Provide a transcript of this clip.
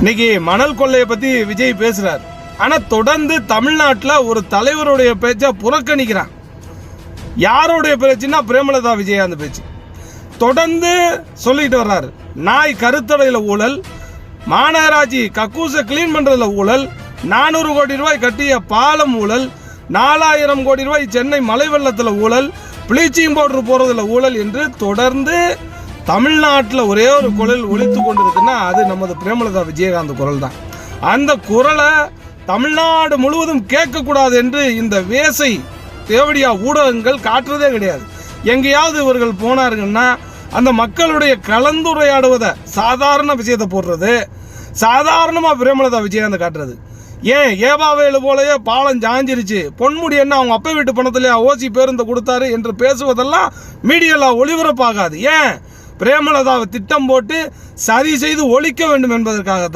இன்னைக்கு மணல் கொள்ளையை பத்தி விஜய் பேசுறாரு. ஆனா தொடர்ந்து தமிழ்நாட்டில் ஒரு தலைவருடைய பேச்சை புறக்கணிக்கிறான். யாருடைய பேச்சுன்னா பிரேமலதா விஜயகாந்த் பேச்சு. தொடர்ந்து சொல்லிட்டு வர்றாரு. நாய் கருத்தடையில் ஊழல் மாநகராட்சி கக்கூசை க்ளீன் பண்றதுல ஊழல் நானூறு கோடி ரூபாய் கட்டிய பாலம் ஊழல் நாலாயிரம் கோடி ரூபாய் சென்னை மலை வெள்ளத்தில் ஊழல் ப்ளீச்சிங் பவுடர் போறதுல ஊழல் என்று தொடர்ந்து தமிழ்நாட்டில் ஒரே ஒரு குரல் ஒலித்து கொண்டிருக்குன்னா அது நமது பிரேமலதா விஜயகாந்த் குரல் தான் அந்த குரலை தமிழ்நாடு முழுவதும் கேட்கக்கூடாது என்று இந்த வேசை தேவடியா ஊடகங்கள் காட்டுறதே கிடையாது. எங்கேயாவது இவர்கள் போனாருங்கன்னா அந்த மக்களுடைய கலந்துரையாடுவதை சாதாரண விஷயத்தை போடுறது சாதாரணமாக பிரேமலதா விஜயகாந்த் காட்டுறது. ஏன் ஏபாவேலு போலயே பாலம் ஜாஞ்சிருச்சு பொன்முடி என்ன அவங்க அப்பா வீட்டு பணத்திலே ஓசி பேருந்து கொடுத்தாரு என்று பேசுவதெல்லாம் மீடியாவில் ஒளிபரப்பாகாது. ஏன் பிரேமலதாவை திட்டம் போட்டு சரி செய்து ஒழிக்க வேண்டும் என்பதற்காக